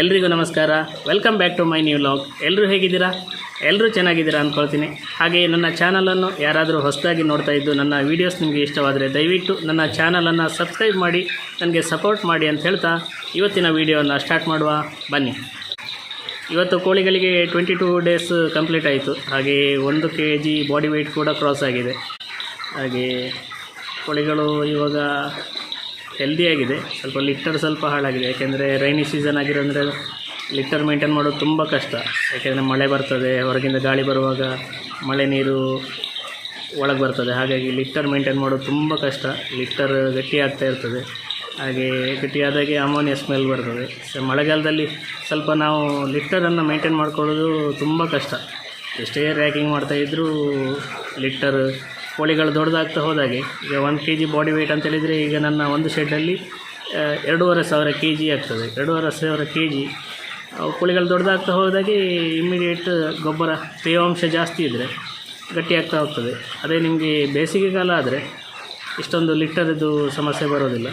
ಎಲ್ರಿಗೂ ನಮಸ್ಕಾರ. Welcome back to my new vlog ಎಲ್ಲರೂ ಹೇಗಿದ್ದೀರಾ? ಎಲ್ಲರೂ ಚೆನ್ನಾಗಿದ್ದೀರಾ ಅಂದ್ಕೊಳ್ತೀನಿ ಹಾಗೆ ನನ್ನ ಚಾನಲನ್ನು ಯಾರಾದರೂ ಹೊಸದಾಗಿ ನೋಡ್ತಾ ಇದ್ದು ನನ್ನ ವೀಡಿಯೋಸ್ ನಿಮಗೆ ಇಷ್ಟವಾದರೆ ದಯವಿಟ್ಟು ನನ್ನ ಚಾನಲನ್ನು ಸಬ್ಸ್ಕ್ರೈಬ್ ಮಾಡಿ, ನನಗೆ ಸಪೋರ್ಟ್ ಮಾಡಿ ಅಂತ ಹೇಳ್ತಾ ಇವತ್ತಿನ ವೀಡಿಯೋನ ಸ್ಟಾರ್ಟ್ ಮಾಡುವ. ಬನ್ನಿ. ಇವತ್ತು ಕೋಳಿಗಳಿಗೆ ಟ್ವೆಂಟಿ ಟೂ ಡೇಸ್ ಕಂಪ್ಲೀಟ್ ಆಯಿತು. ಹಾಗೆ ಒಂದು ಕೆ ಜಿ ಬಾಡಿ ವೆಯ್ಟ್ ಕೂಡ ಕ್ರಾಸ್ ಆಗಿದೆ. ಹಾಗೆ ಕೋಳಿಗಳು ಇವಾಗ ಹೆಲ್ದಿಯಾಗಿದೆ ಸ್ವಲ್ಪ ಲಿಟ್ಟರ್ ಸ್ವಲ್ಪ ಹಾಳಾಗಿದೆ. ಯಾಕೆಂದರೆ ರೈನಿ ಸೀಸನ್ ಆಗಿರೋಂದರೆ ಲಿಟ್ಟರ್ ಮೇಂಟೈನ್ ಮಾಡೋದು ತುಂಬ ಕಷ್ಟ. ಯಾಕೆಂದರೆ ಮಳೆ ಬರ್ತದೆ, ಹೊರಗಿಂದ ಗಾಳಿ ಬರುವಾಗ ಮಳೆ ನೀರು ಒಳಗೆ ಬರ್ತದೆ. ಹಾಗಾಗಿ ಲಿಟ್ಟರ್ ಮೇಂಟೈನ್ ಮಾಡೋದು ತುಂಬ ಕಷ್ಟ. ಲಿಟ್ಟರ್ ಗಟ್ಟಿ ಆಗ್ತಾ ಇರ್ತದೆ. ಹಾಗೆ ಗಟ್ಟಿಯಾದಾಗೆ ಅಮೋನಿಯಾ ಸ್ಮೆಲ್ ಬರ್ತದೆ. ಸೊ ಮಳೆಗಾಲದಲ್ಲಿ ಸ್ವಲ್ಪ ನಾವು ಲಿಟ್ಟರನ್ನು ಮೇಂಟೈನ್ ಮಾಡ್ಕೊಳ್ಳೋದು ತುಂಬ ಕಷ್ಟ. ಎಷ್ಟೇ ರ್ಯಾಕಿಂಗ್ ಮಾಡ್ತಾಯಿದ್ರೂ ಲಿಟ್ಟರ್ ಕೋಳಿಗಳು ದೊಡ್ಡದಾಗ್ತಾ ಹೋದಾಗೆ, ಈಗ ಒಂದು ಕೆ ಜಿ ಬಾಡಿ ವೆಯ್ಟ್ ಅಂತ ಹೇಳಿದರೆ ಈಗ ನನ್ನ ಒಂದು ಶೆಡ್ಡಲ್ಲಿ ಎರಡೂವರೆ ಸಾವಿರ ಕೆ ಜಿ ಆಗ್ತದೆ. ಎರಡೂವರೆ ಸಾವಿರ ಕೆ ಜಿ ಕೋಳಿಗಳು ದೊಡ್ಡದಾಗ್ತಾ ಹೋದಾಗೆ ಇಮ್ಮಿಡಿಯೇಟ್ ಗೊಬ್ಬರ ತೇವಾಂಶ ಜಾಸ್ತಿ ಇದ್ದರೆ ಗಟ್ಟಿಯಾಗ್ತಾ ಹೋಗ್ತದೆ. ಅದೇ ನಿಮಗೆ ಬೇಸಿಗೆ ಕಾಲ ಆದರೆ ಇಷ್ಟೊಂದು ಲಿಟ್ಟರದ್ದು ಸಮಸ್ಯೆ ಬರೋದಿಲ್ಲ.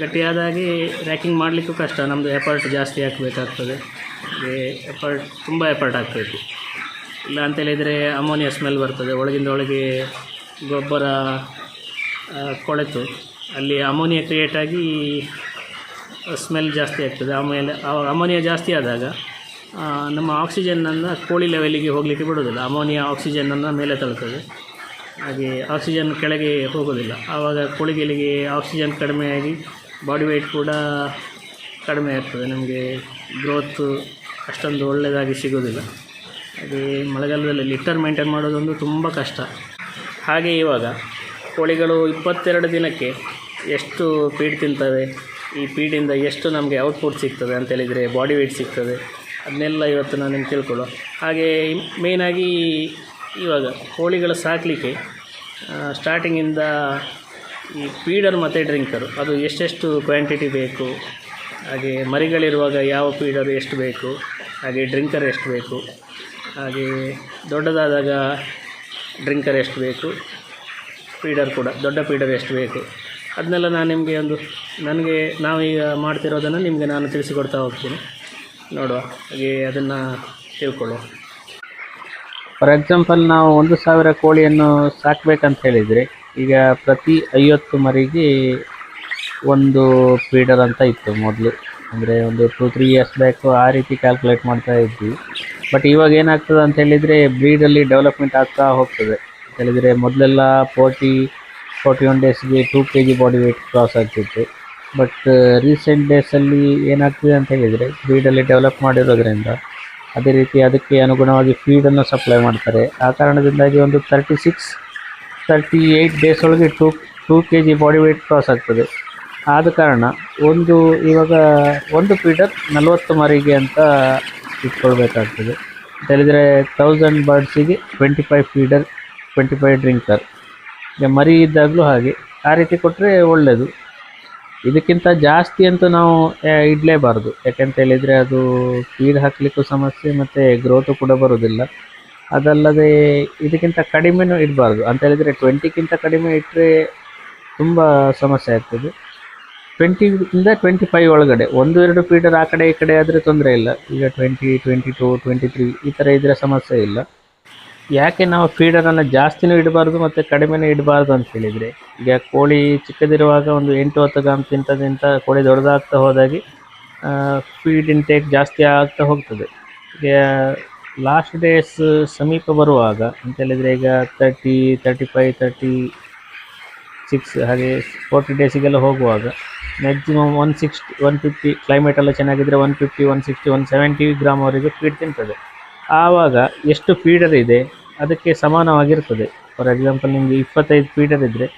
ಗಟ್ಟಿಯಾದಾಗಿ ರ್ಯಾಕಿಂಗ್ ಮಾಡಲಿಕ್ಕೂ ಕಷ್ಟ. ನಮ್ಮದು ಎಫರ್ಟ್ ಜಾಸ್ತಿ ಹಾಕಬೇಕಾಗ್ತದೆ. ಎಫರ್ಟ್ ತುಂಬ ಎಫರ್ಟ್ ಹಾಕಬೇಕು ಇಲ್ಲ ಅಂತೇಳಿದರೆ ಅಮೋನಿಯಾ ಸ್ಮೆಲ್ ಬರ್ತದೆ. ಒಳಗಿಂದ ಒಳಗೆ ಗೊಬ್ಬರ ಕೊಳೆತು. ಅಲ್ಲಿ ಅಮೋನಿಯಾ ಕ್ರಿಯೇಟ್ ಆಗಿ ಸ್ಮೆಲ್ ಜಾಸ್ತಿ ಆಗ್ತದೆ. ಆಮೇಲೆ ಅಮೋನಿಯಾ ಜಾಸ್ತಿ ಆದಾಗ ನಮ್ಮ ಆಕ್ಸಿಜನ್ನನ್ನು ಕೋಳಿ ಲೆವೆಲಿಗೆ ಹೋಗಲಿಕ್ಕೆ ಬಿಡೋದಿಲ್ಲ ಅಮೋನಿಯಾ ಆಕ್ಸಿಜನ್ನನ್ನು ಮೇಲೆ ತಳ್ತದೆ. ಹಾಗೆ ಆಕ್ಸಿಜನ್ ಕೆಳಗೆ ಹೋಗೋದಿಲ್ಲ ಆವಾಗ ಕೋಳಿಗಳಿಗೆ ಆಕ್ಸಿಜನ್ ಕಡಿಮೆ ಆಗಿ ಬಾಡಿ ವೆಯ್ಟ್ ಕೂಡ ಕಡಿಮೆ ಆಗ್ತದೆ. ನಮಗೆ ಗ್ರೋತ್ ಅಷ್ಟೊಂದು ಒಳ್ಳೆಯದಾಗಿ ಸಿಗೋದಿಲ್ಲ ಹಾಗೆ ಮಳೆಗಾಲದಲ್ಲಿ ಲಿಟ್ಟರ್ ಮೇಂಟೈನ್ ಮಾಡೋದೊಂದು ತುಂಬ ಕಷ್ಟ. ಹಾಗೆ ಇವಾಗ ಕೋಳಿಗಳು ಇಪ್ಪತ್ತೆರಡು ದಿನಕ್ಕೆ ಎಷ್ಟು ಫೀಡ್ ತಿಂತವೆ? ಈ ಫೀಡಿಂದ ಎಷ್ಟು ನಮಗೆ ಔಟ್ಪುಟ್ ಸಿಗ್ತದೆ ಅಂತೇಳಿದರೆ ಬಾಡಿ ವೇಟ್ ಸಿಗ್ತದೆ. ಅದನ್ನೆಲ್ಲ ಇವತ್ತು ನಾನು ನಿಮ್ಗೆ ತಿಳ್ಕೊಳ್ಳೋ ಹಾಗೆ ಮೇಯ್ನಾಗಿ ಇವಾಗ ಕೋಳಿಗಳ ಸಾಕಲಿಕ್ಕೆ ಸ್ಟಾರ್ಟಿಂಗಿಂದ ಈ ಫೀಡರ್ ಮತ್ತು ಡ್ರಿಂಕರು ಅದು ಎಷ್ಟೆಷ್ಟು ಕ್ವಾಂಟಿಟಿ ಬೇಕು? ಹಾಗೆ ಮರಿಗಳಿರುವಾಗ ಯಾವ ಫೀಡರ್ ಎಷ್ಟು ಬೇಕು? ಹಾಗೆ ಡ್ರಿಂಕರ್ ಎಷ್ಟು ಬೇಕು? ಹಾಗೆ ದೊಡ್ಡದಾದಾಗ ಡ್ರಿಂಕರ್ ಎಷ್ಟು ಬೇಕು? ಫೀಡರ್ ಕೂಡ, ದೊಡ್ಡ ಫೀಡರ್ ಎಷ್ಟು ಬೇಕು? ಅದನ್ನೆಲ್ಲ ನಾನು ನಿಮಗೆ ಒಂದು, ನನಗೆ ನಾವೀಗ ಮಾಡ್ತಿರೋದನ್ನು ನಿಮಗೆ ನಾನು ತಿಳಿಸಿಕೊಡ್ತಾ ಹೋಗ್ತೀನಿ. ನೋಡುವ, ಹಾಗೆ ಅದನ್ನು ತಿಳ್ಕೊಳ್ಳುವ. ಫಾರ್ ಎಕ್ಸಾಂಪಲ್ ನಾವು ಒಂದು ಸಾವಿರ ಕೋಳಿಯನ್ನು ಸಾಕಬೇಕಂತ ಹೇಳಿದರೆ, ಈಗ ಪ್ರತಿ ಐವತ್ತು ಮರಿಗೆ ಒಂದು ಫೀಡರ್ ಅಂತ ಇತ್ತು ಮೊದಲು. ಅಂದರೆ ಒಂದು ಟೂ ತ್ರೀ ಇಯರ್ಸ್ ಬ್ಯಾಕು ಆ ರೀತಿ ಕ್ಯಾಲ್ಕುಲೇಟ್ ಮಾಡ್ತಾ ಇದ್ವಿ. ಬಟ್ ಇವಾಗ ಏನಾಗ್ತದೆ ಅಂತ ಹೇಳಿದರೆ ಬ್ರೀಡಲ್ಲಿ ಡೆವಲಪ್ಮೆಂಟ್ ಆಗ್ತಾ ಹೋಗ್ತದೆ. ಅಂತ ಹೇಳಿದರೆ ಮೊದಲೆಲ್ಲ ಫೋರ್ಟಿ ಫೋರ್ಟಿ ಒನ್ ಡೇಸ್ಗೆ two K G body weight cross ಆಗ್ತಿತ್ತು ಬಟ್ ರೀಸೆಂಟ್ ಡೇಸಲ್ಲಿ ಏನಾಗ್ತಿದೆ ಅಂತ ಹೇಳಿದರೆ ಬ್ರೀಡಲ್ಲಿ ಡೆವಲಪ್ ಮಾಡಿರೋದ್ರಿಂದ ಅದೇ ರೀತಿ ಅದಕ್ಕೆ ಅನುಗುಣವಾಗಿ ಫೀಡನ್ನು ಸಪ್ಲೈ ಮಾಡ್ತಾರೆ. ಆ ಕಾರಣದಿಂದಾಗಿ ಒಂದು thirty six thirty eight days ಒಳಗೆ two two K G body weight cross ಆಗ್ತದೆ. ಆದ ಕಾರಣ ಒಂದು ಇವಾಗ ಒಂದು ಫೀಡರ್ ನಲವತ್ತು ಮರಿಗೆ ಅಂತ ಇಟ್ಕೊಳ್ಬೇಕಾಗ್ತದೆ ಹೇಳಿದರೆ thousand ಬರ್ಡ್ಸಿಗೆ twenty five feeder twenty five drinker ಈಗ ಮರಿ ಇದ್ದಾಗಲೂ ಹಾಗೆ. ಆ ರೀತಿ ಕೊಟ್ಟರೆ ಒಳ್ಳೆಯದು ಇದಕ್ಕಿಂತ ಜಾಸ್ತಿ ಅಂತೂ ನಾವು ಇಡಲೇಬಾರ್ದು. ಯಾಕೆಂತ ಹೇಳಿದರೆ ಅದು ಫೀಡ್ ಹಾಕಲಿಕ್ಕೂ ಸಮಸ್ಯೆ ಮತ್ತು ಗ್ರೋತು ಕೂಡ ಬರೋದಿಲ್ಲ. ಅದಲ್ಲದೆ ಇದಕ್ಕಿಂತ ಕಡಿಮೆನೂ ಇಡಬಾರ್ದು. ಅಂತ ಹೇಳಿದರೆ ಟ್ವೆಂಟಿಗಿಂತ ಕಡಿಮೆ ಇಟ್ಟರೆ ತುಂಬ ಸಮಸ್ಯೆ ಆಗ್ತದೆ. ಟ್ವೆಂಟಿಯಿಂದ ಟ್ವೆಂಟಿ ಫೈವ್ ಒಳಗಡೆ. ಒಂದು, ಎರಡು ಫೀಡರ್ ಆ ಕಡೆ, ಈ ಕಡೆ ಆದರೆ ತೊಂದರೆ ಇಲ್ಲ. ಈಗ twenty twenty two twenty three ಈ ಥರ ಇದ್ದರೆ ಸಮಸ್ಯೆ ಇಲ್ಲ. ಯಾಕೆ ನಾವು ಫೀಡರನ್ನು ಜಾಸ್ತಿನೂ ಇಡಬಾರ್ದು ಮತ್ತು ಕಡಿಮೆನೂ ಇಡಬಾರ್ದು ಅಂತ ಹೇಳಿದರೆ? ಈಗ ಕೋಳಿ ಚಿಕ್ಕದಿರುವಾಗ ಒಂದು ಎಂಟು, ಹತ್ತು ಗ್ರಾಮ್ ತಿಂತದಿಂತ ಕೋಳಿ ದೊಡ್ಡದಾಗ್ತಾ ಹೋದಾಗಿ ಫೀಡ್ ಇಂಟೇಕ್ ಜಾಸ್ತಿ ಆಗ್ತಾ ಹೋಗ್ತದೆ. ಈಗ ಲಾಸ್ಟ್ ಡೇಸ್ ಸಮೀಪ ಬರುವಾಗ ಅಂತ ಹೇಳಿದರೆ ಈಗ thirty thirty five thirty six ಹಾಗೆ ಫೋರ್ಟಿ ಡೇಸಿಗೆಲ್ಲ ಹೋಗುವಾಗ maximum one sixty one fifty climate ಎಲ್ಲ ಚೆನ್ನಾಗಿದ್ದರೆ one fifty one sixty one seventy ಗ್ರಾಮ್ವರೆಗೆ feed ತಿಂತದೆ. ಆವಾಗ ಎಷ್ಟು ಫೀಡರ್ ಇದೆ, ಅದಕ್ಕೆ ಸಮಾನವಾಗಿರ್ತದೆ. ಫಾರ್ ಎಕ್ಸಾಂಪಲ್ ನಿಮಗೆ ಇಪ್ಪತ್ತೈದು ಫೀಡರ್ ಇದ್ದರೆ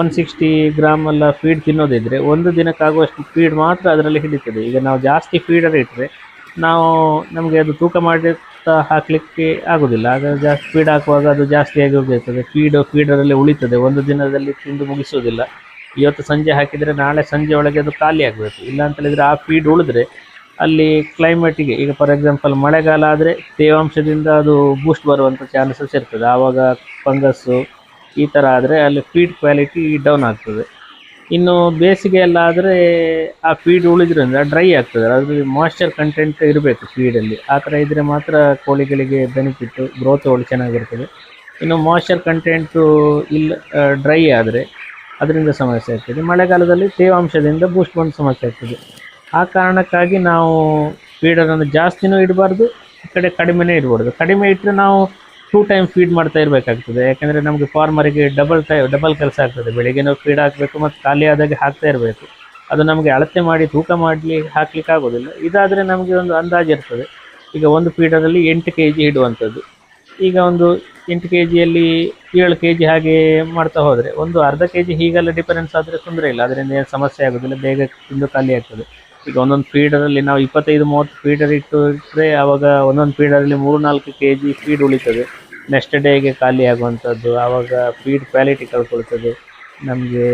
ಒನ್ ಸಿಕ್ಸ್ಟಿ ಗ್ರಾಮ್ ಎಲ್ಲ ಫೀಡ್ ತಿನ್ನೋದಿದ್ದರೆ ಒಂದು ದಿನಕ್ಕಾಗುವಷ್ಟು ಫೀಡ್ ಮಾತ್ರ ಅದರಲ್ಲಿ ಹಿಡಿತದೆ. ಈಗ ನಾವು ಜಾಸ್ತಿ ಫೀಡರ್ ಇಟ್ಟರೆ ನಾವು ನಮಗೆ ಅದು ತೂಕ ಮಾಡುತ್ತಾ ಹಾಕಲಿಕ್ಕೆ ಆಗೋದಿಲ್ಲ. ಆಗ ಜಾಸ್ತಿ ಫೀಡ್ ಹಾಕುವಾಗ ಅದು ಜಾಸ್ತಿಯಾಗಿ ಹೋಗಿರ್ತದೆ ಫೀಡು ಫೀಡರಲ್ಲಿ ಉಳಿತದೆ. ಒಂದು ದಿನದಲ್ಲಿ ತಿಂದು ಮುಗಿಸೋದಿಲ್ಲ ಇವತ್ತು ಸಂಜೆ ಹಾಕಿದರೆ ನಾಳೆ ಸಂಜೆ ಒಳಗೆ ಅದು ಖಾಲಿ ಆಗಬೇಕು. ಇಲ್ಲ ಅಂತ ಹೇಳಿದರೆ ಆ ಫೀಡ್ ಉಳಿದ್ರೆ ಅಲ್ಲಿ ಕ್ಲೈಮೇಟಿಗೆ ಈಗ ಫಾರ್ ಎಕ್ಸಾಂಪಲ್ ಮಳೆಗಾಲ ಆದರೆ ತೇವಾಂಶದಿಂದ ಅದು ಬೂಸ್ಟ್ ಬರುವಂಥ ಚಾನ್ಸಸ್ ಇರ್ತದೆ. ಆವಾಗ ಫಂಗಸ್ಸು ಈ ಥರ ಆದರೆ ಅಲ್ಲಿ ಫೀಡ್ ಕ್ವಾಲಿಟಿ ಡೌನ್ ಆಗ್ತದೆ. ಇನ್ನು ಬೇಸಿಗೆ ಎಲ್ಲ ಆದರೆ ಆ ಫೀಡ್ ಉಳಿದ್ರಿಂದ ಡ್ರೈ ಆಗ್ತದೆ. ಅದರಲ್ಲಿ ಮಾಯ್ಶ್ಚರ್ ಕಂಟೆಂಟ್ ಇರಬೇಕು ಫೀಡಲ್ಲಿ ಆ ಥರ ಇದ್ದರೆ ಮಾತ್ರ ಕೋಳಿಗಳಿಗೆ ಬೆನಿಫಿಟ್ಟು ಗ್ರೋತ್ ಒಳ್ಳೆ ಚೆನ್ನಾಗಿರ್ತದೆ. ಇನ್ನು ಮಾಯ್ಶ್ಚರ್ ಕಂಟೆಂಟು ಇಲ್ಲ ಡ್ರೈ ಆದರೆ ಅದರಿಂದ ಸಮಸ್ಯೆ ಆಗ್ತದೆ. ಮಳೆಗಾಲದಲ್ಲಿ ತೇವಾಂಶದಿಂದ ಬೂಸ್ಟ್ ಬಂದು ಸಮಸ್ಯೆ ಆಗ್ತದೆ. ಆ ಕಾರಣಕ್ಕಾಗಿ ನಾವು ಫೀಡರನ್ನು ಜಾಸ್ತಿನೂ ಇಡಬಾರ್ದು, ಈ ಕಡೆ ಕಡಿಮೆನೇ ಇಡಬಾರ್ದು. ಕಡಿಮೆ ಇಟ್ಟರೆ ನಾವು ಟೂ ಟೈಮ್ ಫೀಡ್ ಮಾಡ್ತಾ ಇರಬೇಕಾಗ್ತದೆ. ಯಾಕೆಂದರೆ ನಮಗೆ ಫಾರ್ಮರಿಗೆ ಡಬಲ್ ಟೈ ಡಬಲ್ ಕೆಲಸ ಆಗ್ತದೆ. ಬೆಳಿಗ್ಗೆನೂ ಫೀಡ್ ಹಾಕಬೇಕು ಮತ್ತು ಖಾಲಿ ಆದಾಗೆ ಹಾಕ್ತಾ ಇರಬೇಕು. ಅದು ನಮಗೆ ಅಳತೆ ಮಾಡಿ, ತೂಕ ಮಾಡಲಿ, ಹಾಕ್ಲಿಕ್ಕೆ ಆಗೋದಿಲ್ಲ. ಇದಾದರೆ ನಮಗೆ ಒಂದು ಅಂದಾಜು ಇರ್ತದೆ. ಈಗ ಒಂದು ಫೀಡರಲ್ಲಿ ಎಂಟು ಕೆ ಜಿ ಇಡುವಂಥದ್ದು. ಈಗ ಒಂದು ಎಂಟು ಕೆ ಜಿಯಲ್ಲಿ ಏಳು ಕೆ ಜಿ ಹಾಗೆ ಮಾಡ್ತಾ ಹೋದರೆ, ಒಂದು ಅರ್ಧ ಕೆ ಜಿ ಹೀಗೆಲ್ಲ ಡಿಫರೆನ್ಸ್ ಆದರೆ ತೊಂದರೆ ಇಲ್ಲ. ಅದರಿಂದ ಏನು ಸಮಸ್ಯೆ ಆಗೋದಿಲ್ಲ, ಬೇಗ ತಿಂದು ಖಾಲಿ ಆಗ್ತದೆ. ಈಗ ಒಂದೊಂದು ಫೀಡರಲ್ಲಿ ನಾವು ಇಪ್ಪತ್ತೈದು, ಮೂವತ್ತು ಫೀಡರ್ ಇಟ್ಟು ಇಟ್ಟರೆ ಆವಾಗ ಒಂದೊಂದು ಫೀಡರಲ್ಲಿ ಮೂರು ನಾಲ್ಕು ಕೆ ಜಿ ಫೀಡ್ ಉಳಿತದೆ. ನೆಕ್ಸ್ಟ್ ಡೇಗೆ ಖಾಲಿ ಆಗುವಂಥದ್ದು ಆವಾಗ ಫೀಡ್ ಕ್ವಾಲಿಟಿ ಕಳ್ಕೊಳ್ತದೆ. ನಮಗೆ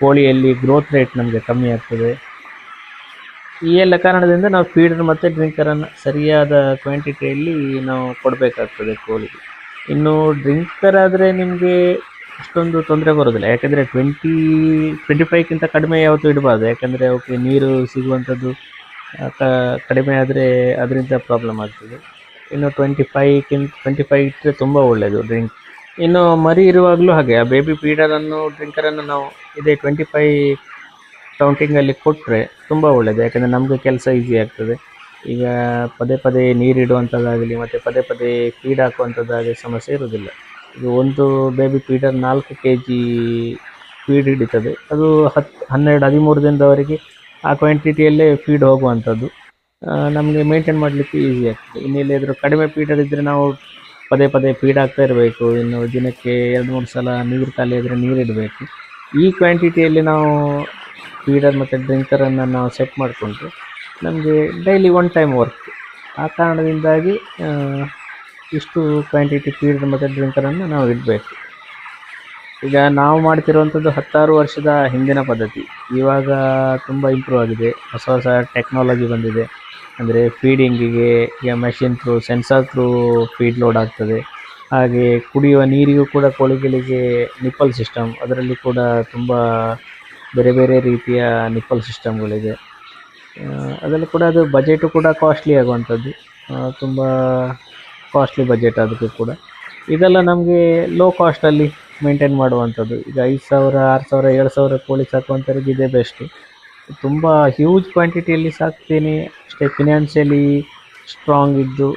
ಕೋಳಿಯಲ್ಲಿ ಗ್ರೋತ್ ರೇಟ್ ನಮಗೆ ಕಮ್ಮಿ ಆಗ್ತದೆ. ಈ ಎಲ್ಲ ಕಾರಣದಿಂದ ನಾವು ಫೀಡರ್ ಮತ್ತು ಡ್ರಿಂಕರನ್ನು ಸರಿಯಾದ ಕ್ವಾಂಟಿಟಿಯಲ್ಲಿ ನಾವು ಕೊಡಬೇಕಾಗ್ತದೆ ಕೋಳಿಗೆ ಇನ್ನು ಡ್ರಿಂಕರ್ ಆದರೆ ನಿಮಗೆ ಅಷ್ಟೊಂದು ತೊಂದರೆ ಬರೋದಿಲ್ಲ. ಯಾಕೆಂದರೆ ಟ್ವೆಂಟಿ ಟ್ವೆಂಟಿ ಫೈವ್ಗಿಂತ ಕಡಿಮೆ ಯಾವತ್ತೂ ಇಡಬಾರ್ದು. ಯಾಕೆಂದರೆ ಅವಕ್ಕೆ ನೀರು ಸಿಗುವಂಥದ್ದು ಕಡಿಮೆ ಆದರೆ ಅದರಿಂದ ಪ್ರಾಬ್ಲಮ್ ಆಗ್ತದೆ. ಇನ್ನು ಟ್ವೆಂಟಿ ಫೈವ್ಕ್ಕಿಂತ ಟ್ವೆಂಟಿ ಫೈವ್ ಇಟ್ಟರೆ ತುಂಬ ಒಳ್ಳೆಯದು ಡ್ರಿಂಕ್ ಇನ್ನು ಮರಿ ಇರುವಾಗಲೂ ಹಾಗೆ, ಆ ಬೇಬಿ ಫೀಡರನ್ನು ಡ್ರಿಂಕರನ್ನು ನಾವು ಇದೇ ಟ್ವೆಂಟಿ ಫೈವ್ ಕೌಂಟಿಂಗಲ್ಲಿ ಕೊಟ್ಟರೆ ತುಂಬ ಒಳ್ಳೆಯದು ಯಾಕೆಂದರೆ ನಮಗೆ ಕೆಲಸ ಈಸಿ ಆಗ್ತದೆ. ಈಗ ಪದೇ ಪದೇ ನೀರಿಡುವಂಥದ್ದಾಗಲಿ ಮತ್ತು ಪದೇ ಪದೇ ಫೀಡ್ ಹಾಕುವಂಥದ್ದಾಗಲಿ ಸಮಸ್ಯೆ ಇರೋದಿಲ್ಲ ಈಗ ಒಂದು ಬೇಬಿ ಫೀಡರ್ ನಾಲ್ಕು ಕೆ ಜಿ ಫೀಡ್ ಹಿಡಿತದೆ. ಅದು ಹತ್ತು ಹನ್ನೆರಡು, ಹದಿಮೂರು ದಿನದವರೆಗೆ ಆ ಕ್ವಾಂಟಿಟಿಯಲ್ಲೇ ಫೀಡ್ ಹೋಗುವಂಥದ್ದು ನಮಗೆ ಮೇಂಟೈನ್ ಮಾಡಲಿಕ್ಕೆ ಈಸಿ ಆಗ್ತದೆ. ಇನ್ನೆಲ್ಲಿಯಾದರೂ ಕಡಿಮೆ ಫೀಡರ್ ಇದ್ದರೆ ನಾವು ಪದೇ ಪದೇ ಫೀಡ್ ಆಗ್ತಾ ಇರಬೇಕು. ಇನ್ನು ದಿನಕ್ಕೆ ಎರಡು, ಮೂರು ಸಲ ನೀರು ಖಾಲಿ ಆದರೆ ನೀರಿಡಬೇಕು ಈ ಕ್ವಾಂಟಿಟಿಯಲ್ಲಿ ನಾವು ಫೀಡರ್ ಮತ್ತು ಡ್ರಿಂಕರನ್ನು ನಾವು ಸೆಟ್ ಮಾಡಿಕೊಂಡು ನಮಗೆ ಡೈಲಿ ಒನ್ ಟೈಮ್ ವರ್ಕ್ ಆ ಕಾರಣದಿಂದಾಗಿ ಇಷ್ಟು ಕ್ವಾಂಟಿಟಿ ಫೀಡರ್ ಮತ್ತು ಡ್ರಿಂಕರನ್ನು ನಾವು ಇಡಬೇಕು. ಈಗ ನಾವು ಮಾಡ್ತಿರುವಂಥದ್ದು ಹತ್ತಾರು ವರ್ಷದ ಹಿಂದಿನ ಪದ್ಧತಿ. ಇವಾಗ ತುಂಬ ಇಂಪ್ರೂವ್ ಆಗಿದೆ. ಹೊಸ ಹೊಸ ಟೆಕ್ನಾಲಜಿ ಬಂದಿದೆ. ಅಂದರೆ ಫೀಡಿಂಗಿಗೆ ಈಗ machine through sensor through feed load ಆಗ್ತದೆ. ಹಾಗೆ ಕುಡಿಯುವ ನೀರಿಗೂ ಕೂಡ ಕೋಳಿಗಳಿಗೆ ನಿಪ್ಪಲ್ ಸಿಸ್ಟಮ್ ಅದರಲ್ಲಿ ಕೂಡ ತುಂಬ ಬೇರೆ ಬೇರೆ ರೀತಿಯ ನಿಪ್ಪಲ್ ಸಿಸ್ಟಮ್ಗಳಿದೆ. ಅದರಲ್ಲಿ ಕೂಡ ಅದು ಬಜೆಟು ಕೂಡ ಕಾಸ್ಟ್ಲಿ ಆಗುವಂಥದ್ದು. ತುಂಬ ಕಾಸ್ಟ್ಲಿ ಬಜೆಟ್ ಅದಕ್ಕೂ ಕೂಡ. ಇದೆಲ್ಲ ನಮಗೆ ಲೋ ಕಾಸ್ಟಲ್ಲಿ ಮೇಂಟೈನ್ ಮಾಡುವಂಥದ್ದು. ಈಗ ಐದು ಸಾವಿರ, ಆರು ಸಾವಿರ, ಏಳು ಸಾವಿರ ಕೋಳಿ ಸಾಕುವಂಥವ್ರಿಗೆ ಇದೇ ಬೆಸ್ಟು ತುಂಬ ಹ್ಯೂಜ್ ಕ್ವಾಂಟಿಟಿಯಲ್ಲಿ ಸಾಕ್ತೀನಿ. ಅಷ್ಟೇ ಫಿನಾನ್ಷಿಯಲಿ ಸ್ಟ್ರಾಂಗ್ ಇದ್ದು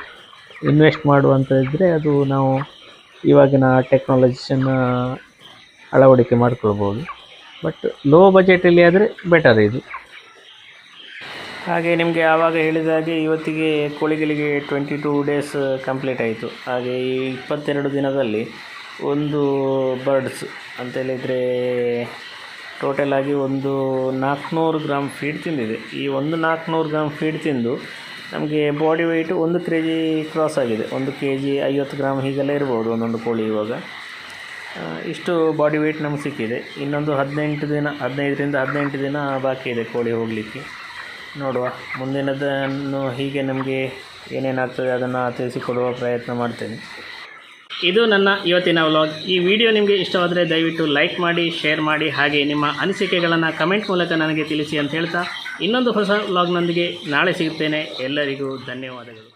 ಇನ್ವೆಸ್ಟ್ ಮಾಡುವಂಥದ್ದಿದ್ದರೆ ಅದು ನಾವು ಇವಾಗಿನ ಟೆಕ್ನಾಲಜಿಸನ್ನು ಅಳವಡಿಕೆ ಮಾಡ್ಕೊಳ್ಬೋದು. ಬಟ್ ಲೋ ಬಜೆಟಲ್ಲಿ ಆದರೆ ಬೆಟರ್ ಇದು. ಹಾಗೆ ನಿಮಗೆ ಆವಾಗ ಹೇಳಿದ ಹಾಗೆ ಇವತ್ತಿಗೆ ಕೋಳಿಗಳಿಗೆ ಟ್ವೆಂಟಿ ಟೂ ಡೇಸ್ ಕಂಪ್ಲೀಟ್ ಆಯಿತು. ಹಾಗೆ ಈ ಇಪ್ಪತ್ತೆರಡು ದಿನದಲ್ಲಿ ಒಂದು ಬರ್ಡ್ಸ್ ಅಂತೇಳಿದರೆ ಟೋಟಲ್ ಆಗಿ ಒಂದು ನಾಲ್ಕುನೂರು ಗ್ರಾಮ್ ಫೀಡ್ ತಿಂದಿದೆ. ಈ ಒಂದು ನಾಲ್ಕುನೂರು ಗ್ರಾಮ್ ಫೀಡ್ ತಿಂದು ನಮಗೆ ಬಾಡಿ ವೆಯ್ಟು ಒಂದು ಕೆ ಜಿ ಕ್ರಾಸ್ ಆಗಿದೆ. ಒಂದು ಕೆ ಜಿ ಐವತ್ತು ಗ್ರಾಮ್ ಹೀಗೆಲ್ಲ ಇರ್ಬೋದು ಒಂದೊಂದು ಕೋಳಿ ಇವಾಗ. ಇಷ್ಟು ಬಾಡಿ ವೆಯ್ಟ್ ನಮ್ಗೆ ಸಿಕ್ಕಿದೆ. ಇನ್ನೊಂದು ಹದಿನೆಂಟು ದಿನ, ಹದಿನೈದರಿಂದ ಹದಿನೆಂಟು ದಿನ ಬಾಕಿ ಇದೆ ಕೋಳಿ ಹೋಗಲಿಕ್ಕೆ. ನೋಡುವ. ಮುಂದಿನದನ್ನು ಹೀಗೆ ನಮಗೆ ಏನೇನಾಗ್ತದೆ ಅದನ್ನು ತಿಳಿಸಿಕೊಡುವ ಪ್ರಯತ್ನ ಮಾಡ್ತೇನೆ. ಇದು ನನ್ನ ಇವತ್ತಿನ ವ್ಲಾಗ್ ಈ ವಿಡಿಯೋ ನಿಮಗೆ ಇಷ್ಟವಾದರೆ ದಯವಿಟ್ಟು ಲೈಕ್ ಮಾಡಿ ಶೇರ್ ಮಾಡಿ, ಹಾಗೆ ನಿಮ್ಮ ಅನಿಸಿಕೆಗಳನ್ನು ಕಮೆಂಟ್ ಮೂಲಕ ನನಗೆ ತಿಳಿಸಿ ಅಂತ ಹೇಳ್ತಾ ಇನ್ನೊಂದು ಹೊಸ ವ್ಲಾಗ್ನೊಂದಿಗೆ ನಾಳೆ ಸಿಗುತ್ತೇನೆ. ಎಲ್ಲರಿಗೂ ಧನ್ಯವಾದಗಳು.